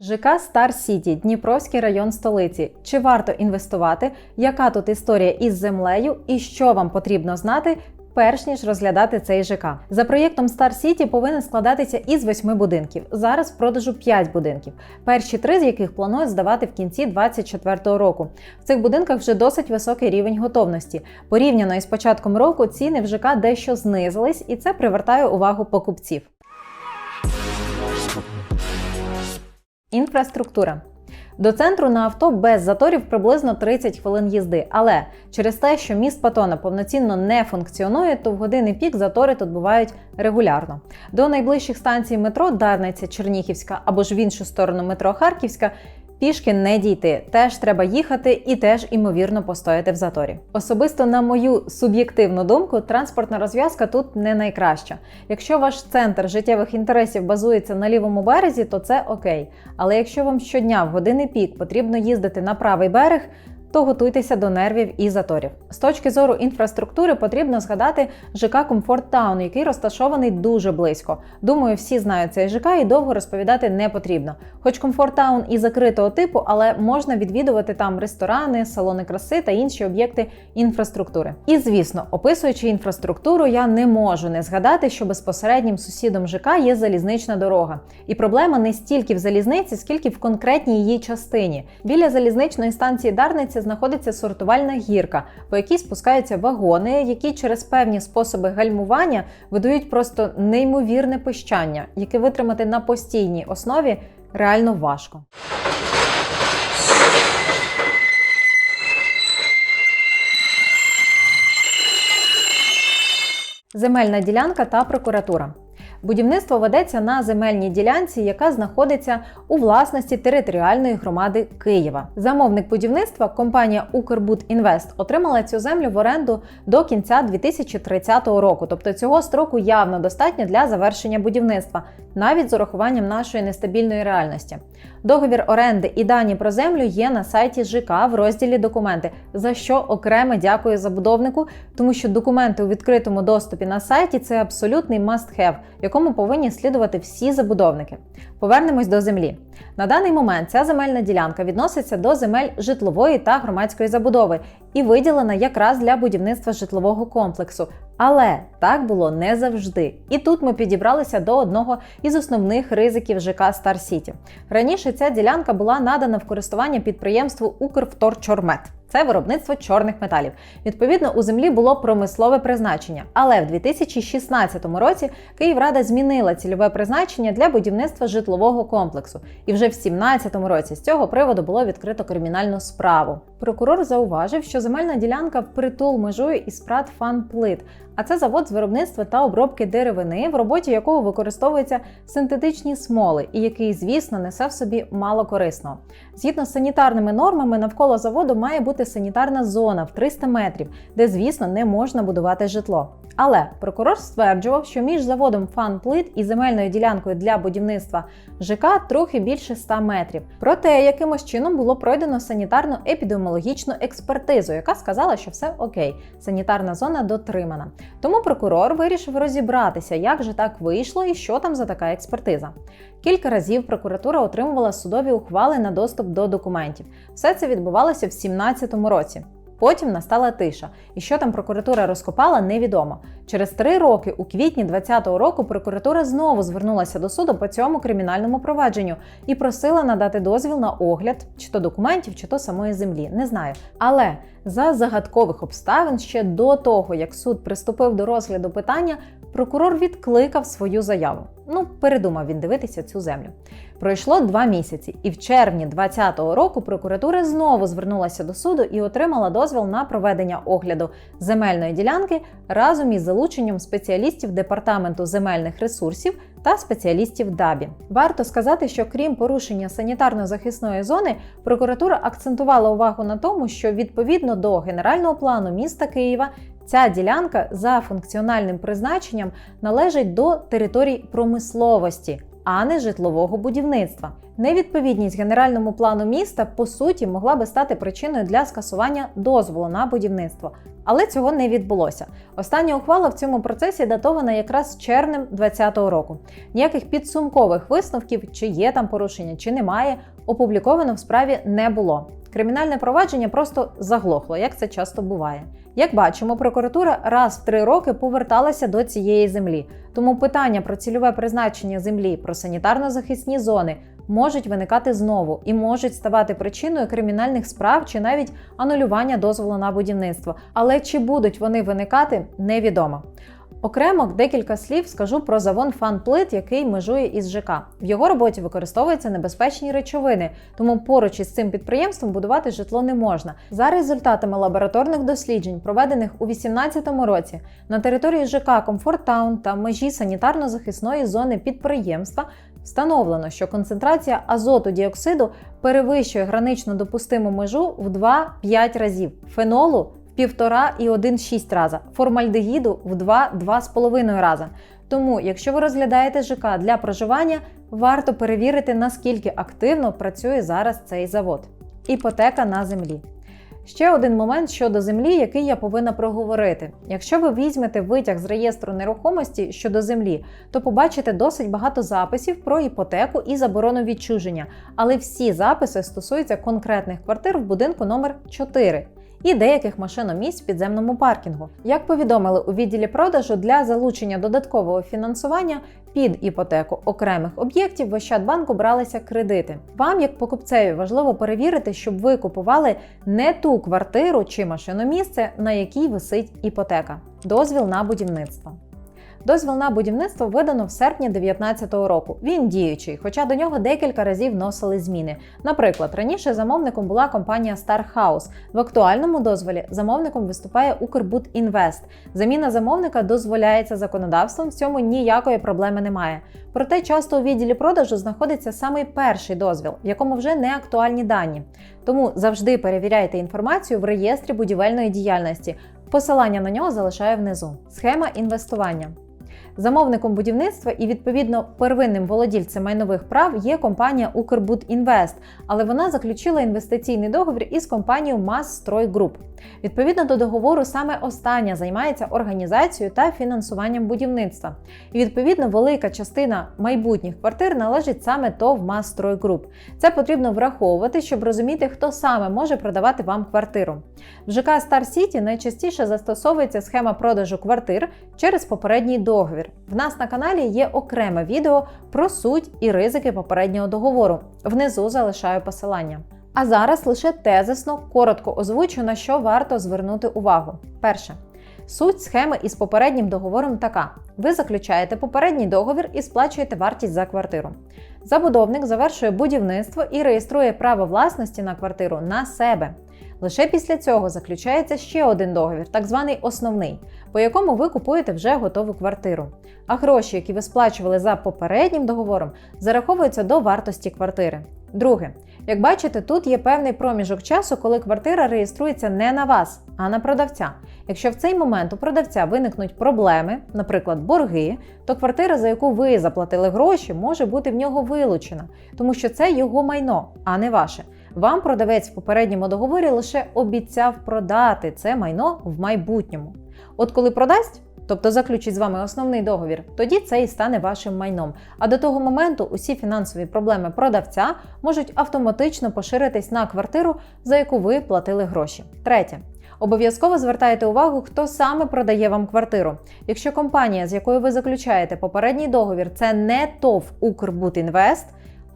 ЖК Стар Сіті, Дніпровський район столиці. Чи варто інвестувати? Яка тут історія із землею і що вам потрібно знати? Перш ніж розглядати цей ЖК. За проєктом Star City повинен складатися із восьми будинків. Зараз в продажу 5 будинків, перші три з яких планують здавати в кінці 2024 року. В цих будинках вже досить високий рівень готовності. Порівняно із початком року ціни в ЖК дещо знизились, і це привертає увагу покупців. Інфраструктура. До центру на авто без заторів приблизно 30 хвилин їзди. Але через те, що міст Патона повноцінно не функціонує, то в години пік затори тут бувають регулярно. До найближчих станцій метро Дарниця, Черніхівська або ж в іншу сторону метро Харківська. Пішки не дійти, теж треба їхати і теж імовірно постояти в заторі. Особисто, на мою суб'єктивну думку, транспортна розв'язка тут не найкраща. Якщо ваш центр життєвих інтересів базується на лівому березі, то це окей. Але якщо вам щодня в години пік потрібно їздити на правий берег, то готуйтеся до нервів і заторів. З точки зору інфраструктури потрібно згадати ЖК Комфорт Таун, який розташований дуже близько. Думаю, всі знають цей ЖК і довго розповідати не потрібно. Хоч Комфорт Таун і закритого типу, але можна відвідувати там ресторани, салони краси та інші об'єкти інфраструктури. І звісно, описуючи інфраструктуру, я не можу не згадати, що безпосереднім сусідом ЖК є залізнична дорога. І проблема не стільки в залізниці, скільки в конкретній її частині. Біля залізничної станції Дарниця знаходиться сортувальна гірка, по якій спускаються вагони, які через певні способи гальмування видають просто неймовірне пищання, яке витримати на постійній основі реально важко. Земельна ділянка та прокуратура. Будівництво ведеться на земельній ділянці, яка знаходиться у власності територіальної громади Києва. Замовник будівництва, компанія Укрбудінвест, отримала цю землю в оренду до кінця 2030 року. Тобто цього строку явно достатньо для завершення будівництва, навіть з урахуванням нашої нестабільної реальності. Договір оренди і дані про землю є на сайті ЖК в розділі Документи, за що окремо дякую забудовнику, тому що документи у відкритому доступі на сайті це абсолютний must-have, якому повинні слідувати всі забудовники. Повернемось до землі. На даний момент ця земельна ділянка відноситься до земель житлової та громадської забудови і виділена якраз для будівництва житлового комплексу. Але так було не завжди. І тут ми підібралися до одного із основних ризиків ЖК Стар Сіті. Раніше ця ділянка була надана в користування підприємству Укрвторчормет. Це виробництво чорних металів. Відповідно, у землі було промислове призначення. Але в 2016 році Київрада змінила цільове призначення для будівництва житлового комплексу. І вже в 2017 році з цього приводу було відкрито кримінальну справу. Прокурор зауважив, що земельна ділянка впритул межує із прат фанплит. А це завод з виробництва та обробки деревини, в роботі якого використовуються синтетичні смоли, і який, звісно, несе в собі мало корисного. Згідно з санітарними нормами, навколо заводу має бути санітарна зона в 300 метрів, де, звісно, не можна будувати житло. Але прокурор стверджував, що між заводом фанплит і земельною ділянкою для будівництва ЖК трохи більше 100 метрів. Проте якимось чином було пройдено санітарно-епідеміологічну експертизу, яка сказала, що все окей, санітарна зона дотримана. Тому прокурор вирішив розібратися, як же так вийшло і що там за така експертиза. Кілька разів прокуратура отримувала судові ухвали на доступ до документів. Все це відбувалося в 2017 році. Потім настала тиша, і що там прокуратура розкопала, невідомо. Через три роки, у квітні 2020 року, прокуратура знову звернулася до суду по цьому кримінальному провадженню і просила надати дозвіл на огляд чи то документів, чи то самої землі. Не знаю. Але за загадкових обставин ще до того, як суд приступив до розгляду питання, прокурор відкликав свою заяву. Ну, передумав він дивитися цю землю. Пройшло два місяці, і в червні 2020 року прокуратура знову звернулася до суду і отримала дозвіл на проведення огляду земельної ділянки разом із залученням спеціалістів департаменту земельних ресурсів та спеціалістів ДАБІ. Варто сказати, що крім порушення санітарно-захисної зони, прокуратура акцентувала увагу на тому, що відповідно до генерального плану міста Києва. Ця ділянка за функціональним призначенням належить до територій промисловості, а не житлового будівництва. Невідповідність генеральному плану міста по суті могла би стати причиною для скасування дозволу на будівництво. Але цього не відбулося. Остання ухвала в цьому процесі датована якраз червнем 2020 року. Ніяких підсумкових висновків, чи є там порушення, чи немає, опубліковано в справі не було. Кримінальне провадження просто заглохло, як це часто буває. Як бачимо, прокуратура раз в три роки поверталася до цієї землі. Тому питання про цільове призначення землі, про санітарно-захисні зони можуть виникати знову і можуть ставати причиною кримінальних справ чи навіть анулювання дозволу на будівництво. Але чи будуть вони виникати, невідомо. Окремо декілька слів скажу про завон фанплит, який межує із ЖК. В його роботі використовуються небезпечні речовини, тому поруч із цим підприємством будувати житло не можна. За результатами лабораторних досліджень, проведених у 2018 році, на території ЖК Комфорт-Таун та межі санітарно-захисної зони підприємства встановлено, що концентрація азоту діоксиду перевищує гранично допустиму межу в 2-5 разів, фенолу півтора і 1,6 раза, формальдегіду в 2-2,5 раза. Тому, якщо ви розглядаєте ЖК для проживання, варто перевірити, наскільки активно працює зараз цей завод. Іпотека на землі. Ще один момент щодо землі, який я повинна проговорити. Якщо ви візьмете витяг з реєстру нерухомості щодо землі, то побачите досить багато записів про іпотеку і заборону відчуження, але всі записи стосуються конкретних квартир в будинку номер 4 і деяких машиномісць в підземному паркінгу. Як повідомили у відділі продажу для залучення додаткового фінансування під іпотеку окремих об'єктів в Ощадбанку бралися кредити. Вам, як покупцеві, важливо перевірити, щоб ви купували не ту квартиру чи машиномісце, на якій висить іпотека. Дозвіл на будівництво. Дозвіл на будівництво видано в серпні 2019 року. Він діючий, хоча до нього декілька разів вносили зміни. Наприклад, раніше замовником була компанія Star House. В актуальному дозволі замовником виступає Укрбудінвест. Заміна замовника дозволяється законодавством, в цьому ніякої проблеми немає. Проте часто у відділі продажу знаходиться саме перший дозвіл, в якому вже не актуальні дані. Тому завжди перевіряйте інформацію в реєстрі будівельної діяльності. Посилання на нього залишаю внизу. Схема інвестування. Замовником будівництва і відповідно первинним володільцем майнових прав є компанія Укрбудінвест, але вона заключила інвестиційний договір із компанією Масстрой Груп. Відповідно до договору, саме остання займається організацією та фінансуванням будівництва. І відповідно велика частина майбутніх квартир належить саме ТОВ Масстрой Груп. Це потрібно враховувати, щоб розуміти, хто саме може продавати вам квартиру. В ЖК Star City найчастіше застосовується схема продажу квартир через попередній договір. В нас на каналі є окреме відео про суть і ризики попереднього договору. Внизу залишаю посилання. А зараз лише тезисно коротко озвучу, на що варто звернути увагу. Перше. Суть схеми із попереднім договором така: ви заключаєте попередній договір і сплачуєте вартість за квартиру. Забудовник завершує будівництво і реєструє право власності на квартиру на себе. Лише після цього заключається ще один договір, так званий основний, по якому ви купуєте вже готову квартиру. А гроші, які ви сплачували за попереднім договором, зараховуються до вартості квартири. Друге, як бачите, тут є певний проміжок часу, коли квартира реєструється не на вас, а на продавця. Якщо в цей момент у продавця виникнуть проблеми, наприклад, борги, то квартира, за яку ви заплатили гроші, може бути в нього вилучена, тому що це його майно, а не ваше. Вам продавець в попередньому договорі лише обіцяв продати це майно в майбутньому. От коли продасть, тобто заключить з вами основний договір, тоді це і стане вашим майном. А до того моменту усі фінансові проблеми продавця можуть автоматично поширитись на квартиру, за яку ви платили гроші. Третє. Обов'язково звертайте увагу, хто саме продає вам квартиру. Якщо компанія, з якою ви заключаєте попередній договір, це не ТОВ Укрбудінвест,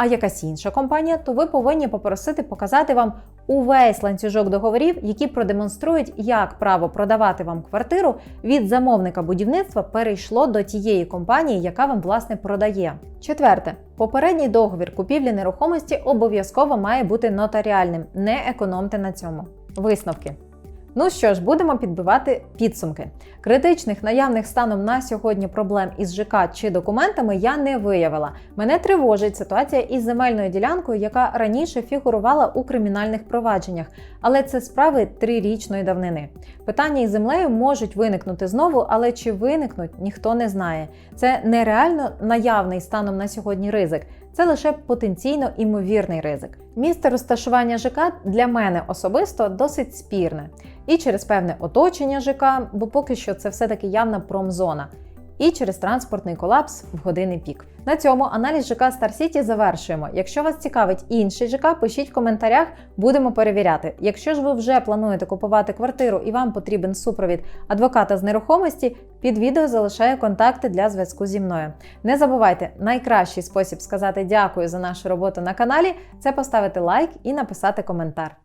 а якась інша компанія, то ви повинні попросити показати вам увесь ланцюжок договорів, які продемонструють, як право продавати вам квартиру від замовника будівництва перейшло до тієї компанії, яка вам власне продає. Четверте, попередній договір купівлі нерухомості обов'язково має бути нотаріальним. Не економте на цьому. Висновки. Ну що ж, будемо підбивати підсумки. Критичних наявних станом на сьогодні проблем із ЖК чи документами я не виявила. Мене тривожить ситуація із земельною ділянкою, яка раніше фігурувала у кримінальних провадженнях, але це справи трирічної давнини. Питання із землею можуть виникнути знову, але чи виникнуть, ніхто не знає. Це нереально наявний станом на сьогодні ризик. Це лише потенційно імовірний ризик. Місце розташування ЖК для мене особисто досить спірне. І через певне оточення ЖК, бо поки що це все-таки явна промзона. І через транспортний колапс в години пік. На цьому аналіз ЖК Star City завершуємо. Якщо вас цікавить інший ЖК, пишіть в коментарях, будемо перевіряти. Якщо ж ви вже плануєте купувати квартиру і вам потрібен супровід адвоката з нерухомості, під відео залишаю контакти для зв'язку зі мною. Не забувайте, найкращий спосіб сказати дякую за нашу роботу на каналі це поставити лайк і написати коментар.